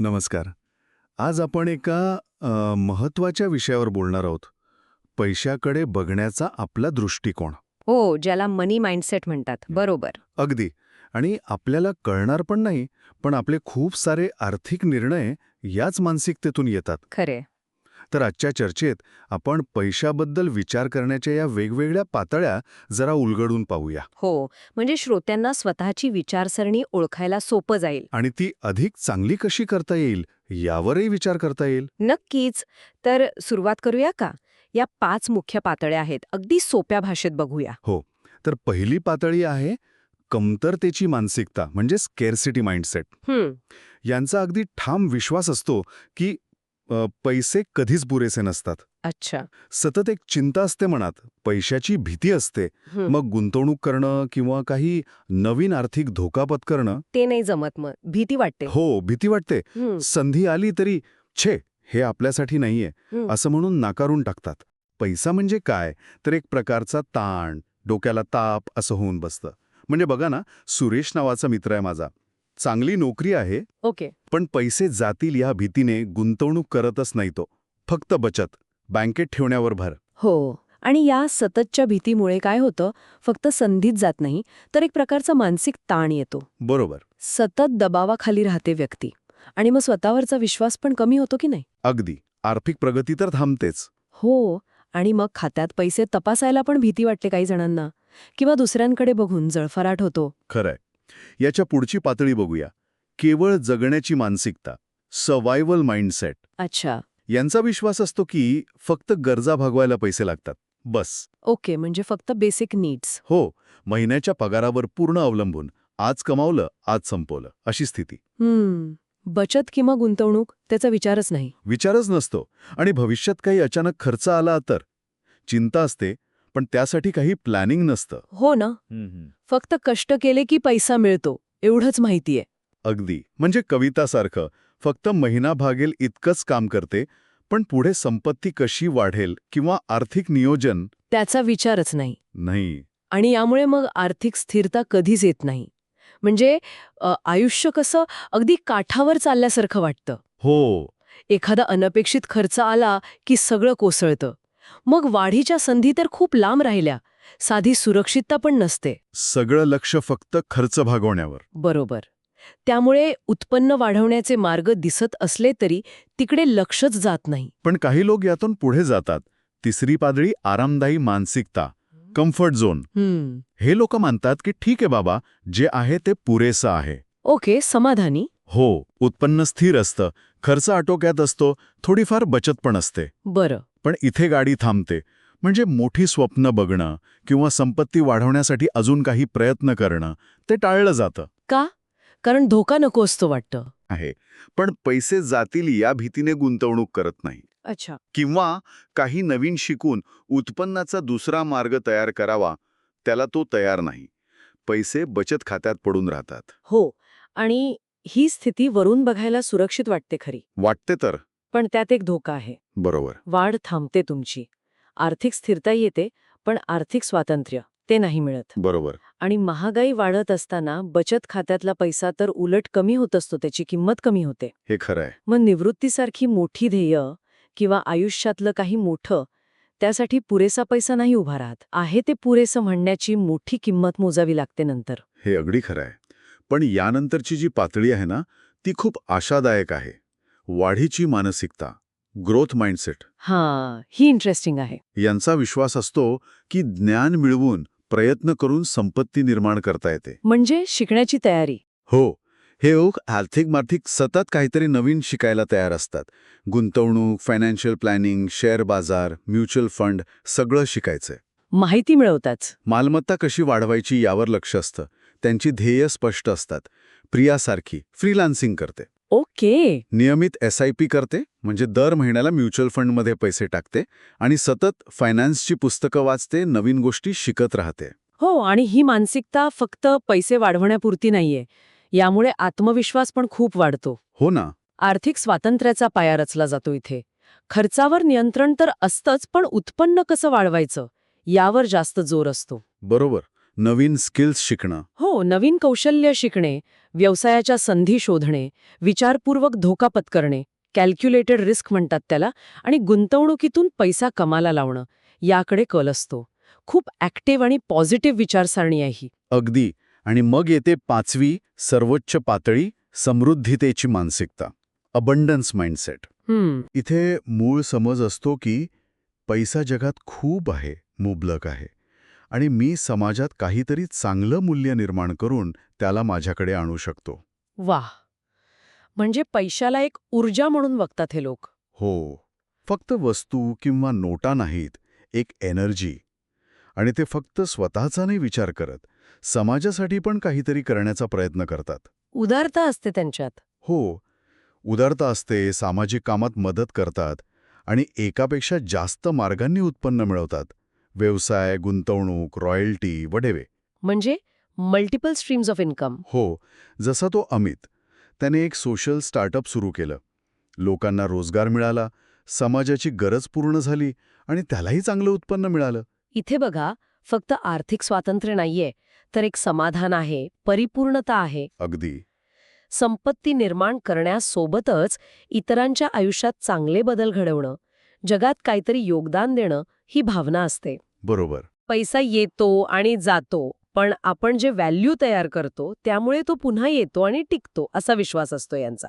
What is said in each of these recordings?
नमस्कार. आज आपण एका महत्त्वाच्या विषयावर बोलणार आहोत. पैशाकडे बघण्याचा आपला दृष्टिकोन. हो ज्याला मनी माइंडसेट म्हणतात. बरोबर. अगदी. आणि आपल्याला कळणार पण नाही पण आपले खूप सारे आर्थिक निर्णय याच मानसिकतेतून येतात. खरे तर आजच्या चर्चेत आपण पैशाबद्दल विचार करण्याच्या या वेगवेगळ्या पातळ्या जरा उलगडून पाहूया. हो म्हणजे श्रोत्यांना स्वतःची विचारसरणी ओळखायला सोपं जाईल. आणि ती अधिक चांगली कशी करता येईल यावरही विचार करता येईल? नक्कीच. तर सुरुवात करूया का? या पाच मुख्य पातळ्या आहेत. अगदी सोप्या भाषेत बघूया. तर पहिली पातळी आहे कमतरतेची मानसिकता म्हणजे स्केअरसिटी माइंडसेट यांचा अगदी ठाम विश्वास असतो की पैसे कधीच पुरेसे नसतात. अच्छा. सतत एक चिंता असते मनात पैशाची भीती असते. मग गुंतवणूक करणं किंवा काही नवीन आर्थिक धोका पत्करणं ते नाही जमत मग भीती वाटते. हो भीती वाटते. संधी आली तरी छे हे आपल्यासाठी नाहीये. असं म्हणून नाकारून टाकतात. पैसा म्हणजे काय? तर एक प्रकारचा ताण डोक्याला ताप असं होऊन बसतं. म्हणजे बघा ना सुरेश नावाचा मित्र आहे माझा. चांगली नोकरी आहे ओके. पण पैसे जातील या भीतीने गुंतवणूक करतच नाही तो. फक्त बचत बँकेत ठेवण्यावर भर. हो. आणि या सततच्या भीतीमुळे काय होतं? फक्त संधीच जात नाही तर एक प्रकारचा मानसिक ताण येतो. बरोबर. सतत दबावाखाली राहते व्यक्ती. आणि मग स्वतःवरचा विश्वास पण कमी होतो की नाही? अगदी. आर्थिक प्रगती तर थांबतेच. हो. आणि मग खात्यात पैसे तपासायला पण भीती वाटते काही जणांना. किंवा दुसऱ्यांकडे बघून जळफराट होतो. खरंय. याच्या पुढची पातळी बघूया. केवळ जगण्याची मानसिकता सवायवल माइंडसेट अच्छा. यांचा विश्वास असतो की फक्त गरजा भागवायला पैसे लागतात. बस. ओके म्हणजे फक्त बेसिक नीड्स हो महिन्याच्या पगारावर पूर्ण अवलंबून आज कमावलं आज संपवलं अशी स्थिती. हम्म बचत किंवा गुंतवणूक त्याचा विचारच नाही. विचारच नसतो. आणि भविष्यात काही अचानक खर्च आला तर? चिंता असते पण त्यासाठी काही प्लॅनिंग नसतं. हो ना. फक्त कष्ट केले की पैसा मिळतो एवढंच माहितीये. अगदी. म्हणजे कवितासारखं फक्त महिना भागेल इतकंच काम करते पण पुढे संपत्ती कशी वाढेल किंवा आर्थिक नियोजन? त्याचा विचारच नाही. नाही. आणि यामुळे मग आर्थिक स्थिरता कधीच येत नाही. म्हणजे अ, आयुष्य कसं अगदी काठावर चालल्यासारखं वाटतं. हो. एखादा अनपेक्षित खर्च आला की सगळं कोसळतं. मग वाढीच्या संधी तर खूप लांब राहिल्या. साधी सुरक्षितता पण नसते. सगळं लक्ष फक्त खर्च भागवण्यावर. बरोबर. त्यामुळे उत्पन्न वाढवण्याचे मार्ग दिसत असले तरी तिकडे लक्षच जात नाही. पण काही लोक यातून पुढे जातात. तिसरी पातळी आरामदायी मानसिकता कम्फर्ट झोन हे लोक मानतात की ठीक आहे बाबा जे आहे ते पुरेसं आहे. ओके समाधानी? हो उत्पन्न स्थिर असतं. खर्च आटोक्यात असतो थोडीफार बचत पण असते. बरं. पण इथे गाडी थांबते. म्हणजे मोठी स्वप्न बघणं किंवा संपत्ती वाढवण्यासाठी अजून काही प्रयत्न करणं ते टाळलं जातं. का? कारण धोका नको असतो वाटतं. आहे. पण पैसे जातील या भीतीने गुंतवणूक करत नाही. अच्छा. किंवा काही नवीन शिकून उत्पन्नाचा दुसरा मार्ग तयार करावा त्याला तो तयार नाही. पैसे बचत खात्यात पडून राहतात. हो. आणि ही स्थिती वरून बघायला सुरक्षित वाटते खरी. वाटते तर. पण त्यात एक धोका आहे. बरोबर. वाढ थांबते तुमची. आर्थिक स्थिरता येते पण आर्थिक स्वातंत्र्य ते नाही मिळत. बरोबर. आणि महागाई वाढत असताना बचत खात्यातला पैसा तर उलट कमी होत असतो त्याची किंमत कमी होते. हे खरं आहे. मग निवृत्तीसारखी मोठी ध्येय किंवा आयुष्यातलं काही मोठं त्यासाठी पुरेसा पैसा नाही उभा राहत. आहे ते पुरेसं म्हणण्याची मोठी किंमत मोजावी लागते नंतर. हे अगदी खरं आहे. पण यानंतरची जी पातळी आहे ना ती खूप आशादायक आहे. वाढीची मानसिकता ग्रोथ माइंडसेट हां ही इंटरेस्टिंग आहे. यांचा विश्वास असतो की ज्ञान मिळवून प्रयत्न करून संपत्ती निर्माण करता येते. म्हणजे शिकण्याची तयारी. हो हे लोक आर्थिक मार्थिक सतत काहीतरी नवीन शिकायला तयार असतात. गुंतवणूक फायनान्शियल प्लॅनिंग शेअर बाजार म्युच्युअल फंड सगळं शिकायचंय. माहिती मिळवताच. मालमत्ता कशी वाढवायची यावर लक्ष असतं. त्यांची ध्येय स्पष्ट असतात. प्रियासारखी फ्रीलान्सिंग करते. ओके. नियमित एस आय पी करते म्हणजे दर महिन्याला म्युच्युअल फंडमध्ये पैसे टाकते आणि सतत फायनान्सची पुस्तकं वाचते नवीन गोष्टी शिकत राहते. हो आणि ही मानसिकता फक्त पैसे वाढवण्यापुरती नाहीये. यामुळे आत्मविश्वास पण खूप वाढतो. हो ना. आर्थिक स्वातंत्र्याचा पाया रचला जातो इथे. खर्चावर नियंत्रण तर असतंच पण उत्पन्न कसं वाढवायचं? यावर जास्त जोर असतो. बरोबर. नवीन स्किल्स शिकणं. हो नवीन कौशल्य शिकणे व्यवसायाच्या संधी शोधणे विचारपूर्वक धोका पत्करणे कॅल्क्युलेटेड रिस्क म्हणतात त्याला आणि गुंतवणुकीतून पैसा कमाला लावणं याकडे कल असतो. खूप ॲक्टिव्ह आणि पॉझिटिव्ह विचारसरणी आहे ही. अगदी. आणि मग येते पाचवी सर्वोच्च पातळी समृद्धीतेची मानसिकता. अबंडन्स माइंडसेट इथे मूळ समज असतो की पैसा जगात खूप आहे मुबलक आहे. आणि मी समाजात काहीतरी चांगलं मूल्य निर्माण करून त्याला माझ्याकडे आणू शकतो. वाह! म्हणजे पैशाला एक ऊर्जा म्हणून बघतात हे लोक. हो. फक्त वस्तू किंवा नोटा नाहीत एक एनर्जी. आणि ते फक्त स्वतःचा नाही विचार करत समाजासाठी पण काहीतरी करण्याचा प्रयत्न करतात. उदारता असते त्यांच्यात. हो. उदारता असते सामाजिक कामात मदत करतात आणि एकापेक्षा जास्त मार्गांनी उत्पन्न मिळवतात. व्यवसाय गुंतवणूक रॉयल्टी वडेवे म्हणजे मल्टिपल स्ट्रीम्स ऑफ इन्कम हो जसा तो अमित त्याने एक सोशल स्टार्टअप सुरू केलं. लोकांना रोजगार मिळाला समाजाची गरज पूर्ण झाली आणि त्यालाही चांगलं उत्पन्न मिळालं. इथे बघा फक्त आर्थिक स्वातंत्र्य नाहीये तर एक समाधान आहे परिपूर्णता आहे. अगदी. संपत्ती निर्माण करण्यासोबतच इतरांच्या आयुष्यात चांगले बदल घडवणं जगात काहीतरी योगदान देणं ही भावना असते. बरोबर. पैसा येतो आणि जातो पण आपण जे व्हॅल्यू तयार करतो त्यामुळे तो पुन्हा येतो आणि टिकतो असा विश्वास असतो यांचा.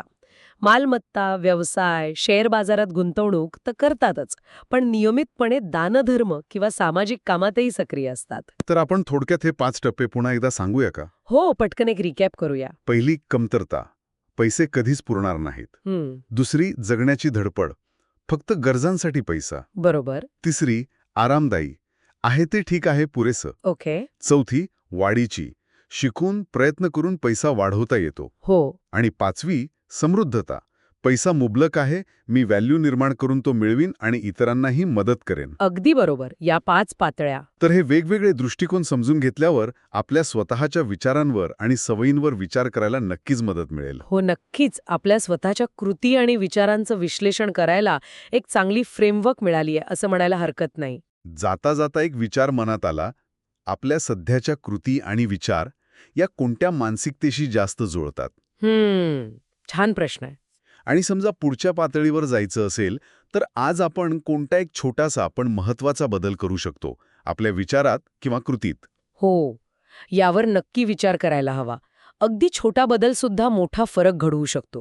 मालमत्ता व्यवसाय शेअर बाजारात गुंतवणूक तर करतातच पण नियमितपणे दानधर्म किंवा सामाजिक कामातही सक्रिय असतात. तर आपण थोडक्यात हे पाच टप्पे पुन्हा एकदा सांगूया का? हो पटकन एक रिकॅप करूया. पहिली कमतरता. पैसे कधीच पुरणार नाहीत. दुसरी जगण्याची धडपड. फक्त गरजांसाठी पैसा. बरोबर. तिसरी आरामदायी. आहे ते ठीक आहे पुरेसं. ओके. चौथी वाढीची. शिकून प्रयत्न करून पैसा वाढवता येतो. हो. आणि पाचवी समृद्धता. पैसा मुबलक आहे मी व्हॅल्यू निर्माण करून तो मिळवीन आणि इतरांनाही मदत करेन. अगदी बरोबर. या पाच पातळ्या. तर हे वेगवेगळे दृष्टिकोन समजून घेतल्यावर आपल्या स्वतःच्या विचारांवर आणि सवयींवर विचार करायला नक्कीच मदत मिळेल. हो नक्कीच. आपल्या स्वतःच्या कृती आणि विचारांचं विश्लेषण करायला एक चांगली फ्रेमवर्क मिळाली आहे असं म्हणायला हरकत नाही. जाता जाता एक विचार मनात आला आपल्या सध्याच्या कृती आणि विचार या कोणत्या मानसिकतेशी जास्त जुळतात? हम्म छान प्रश्न आहे. आणि समजा पुढच्या पातळीवर जायचं असेल तर आज आपण कोणता एक छोटासा पण महत्त्वाचा बदल करू शकतो आपल्या विचारात किंवा कृतीत? हो यावर नक्की विचार करायला हवा. अगदी छोटा बदल सुद्धा मोठा फरक घडवू शकतो.